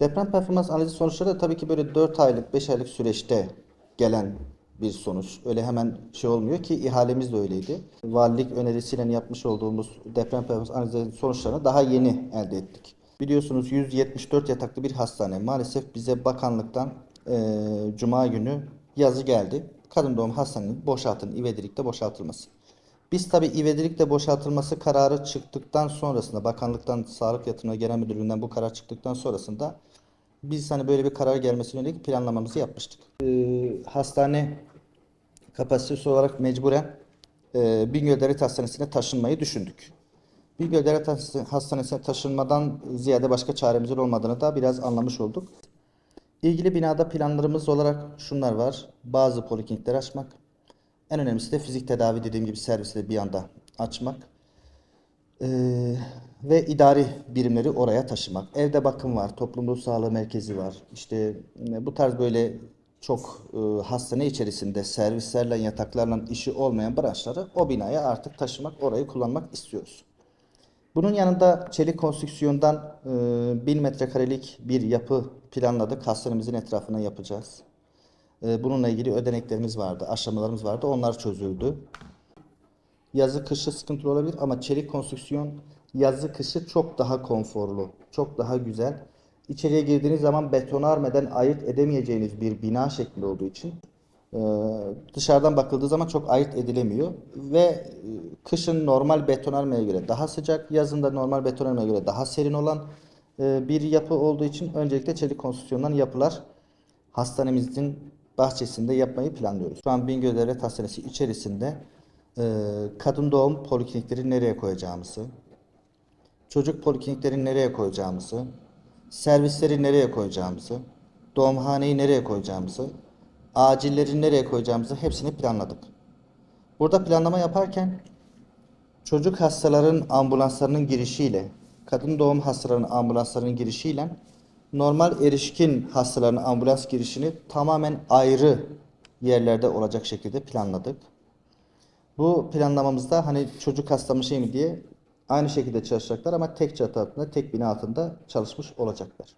Deprem performans analizi sonuçları da tabii ki böyle 4 aylık, 5 aylık süreçte gelen bir sonuç. Öyle hemen şey olmuyor ki ihalemiz de öyleydi. Valilik önerisiyle yapmış olduğumuz deprem performans analizi sonuçlarını daha yeni elde ettik. Biliyorsunuz 174 yataklı bir hastane. Maalesef bize bakanlıktan eee, Cuma günü yazı geldi. Kadın doğum hastanenin boşaltın, ivedilikte boşaltılması. Biz tabii ivedilikle boşaltılması kararı çıktıktan sonrasında bakanlıktan Sağlık Yatırımları Genel Müdürlüğü'nden bu karar çıktıktan sonrasında biz hani böyle bir karar gelmesine yönelik planlamamızı yapmıştık. Ee, hastane kapasitesi olarak mecburen e, Bingöl Devlet Hastanesi'ne taşınmayı düşündük. Bingöl Devlet Hastane- Hastanesi'ne taşınmadan ziyade başka çaremizin olmadığını da biraz anlamış olduk. İlgili binada planlarımız olarak şunlar var. Bazı poliklinikleri açmak. En önemlisi de fizik tedavi dediğim gibi servisi de bir anda açmak. Ee, ve idari birimleri oraya taşımak. Evde bakım var, toplum ruh sağlığı merkezi var. İşte bu tarz böyle çok e, hastane içerisinde servislerle, yataklarla işi olmayan branşları o binaya artık taşımak, orayı kullanmak istiyoruz. Bunun yanında çelik konstrüksiyondan e, 1000 metrekarelik bir yapı planladık. Hastanemizin etrafına yapacağız. E, bununla ilgili ödeneklerimiz vardı, aşamalarımız vardı. Onlar çözüldü. Yazı kışı sıkıntılı olabilir ama çelik konstrüksiyon yazı kışı çok daha konforlu, çok daha güzel. İçeriye girdiğiniz zaman betonarmeden ayırt edemeyeceğiniz bir bina şekli olduğu için e, dışarıdan bakıldığı zaman çok ayırt edilemiyor ve e, kışın normal betonarmeye göre daha sıcak, yazın da normal betonarmeye göre daha serin olan e, bir yapı olduğu için öncelikle çelik konstrüksiyondan yapılar hastanemizin bahçesinde yapmayı planlıyoruz. Şu an Bingöl Devlet Hastanesi içerisinde e, kadın doğum poliklinikleri nereye koyacağımızı, çocuk poliklinikleri nereye koyacağımızı, servisleri nereye koyacağımızı, doğumhaneyi nereye koyacağımızı, acilleri nereye koyacağımızı hepsini planladık. Burada planlama yaparken çocuk hastaların ambulanslarının girişiyle, kadın doğum hastalarının ambulanslarının girişiyle normal erişkin hastaların ambulans girişini tamamen ayrı yerlerde olacak şekilde planladık. Bu planlamamızda hani çocuk hasta şey mi diye aynı şekilde çalışacaklar ama tek çatı altında, tek bina altında çalışmış olacaklar.